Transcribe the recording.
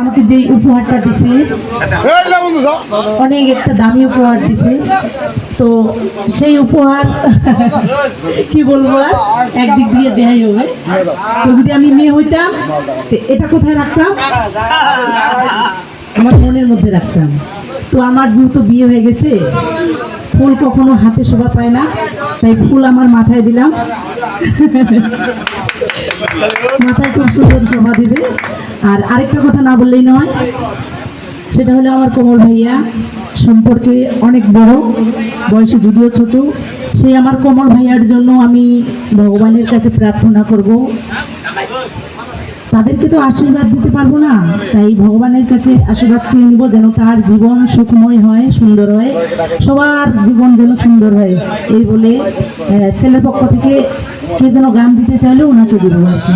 আমাকে যে উপহারটা দিছে অনেক একটা দামি উপহার দিছে। তো সেই উপহার কি বলব আর? একদিক দিয়ে দেয়াই হবে। তো যদি আমি মেয়ে হইতাম এটা কোথায় রাখতাম? আমার মনের মধ্যে রাখতাম। তো আমার যেহেতু বিয়ে হয়ে গেছে ফুল কখনো হাতে শোভা পায় না, তাই ফুল আমার মাথায় দিলাম। মাথায় খুব সুন্দর শোভা দিবে। আর আরেকটা কথা না বললেই নয়, সেটা হলো আমার কোমল ভাইয়া, সম্পর্কে অনেক বড়, বয়সে যদিও ছোট সেই আমার কোমল ভাইয়ার জন্য আমি ভগবানের কাছে প্রার্থনা করব। তাদেরকে তো আশীর্বাদ দিতে পারব না। তাই ভগবানের কাছে আশীর্বাদ চেয়ে নিব যেন তার জীবন সুখময় হয় সুন্দর হয় সবার জীবন যেন সুন্দর হয়। এই বলে আহ, ছেলের পক্ষ থেকে কে যেন গান দিতে চাইলে ওনাকে দিব আর কি।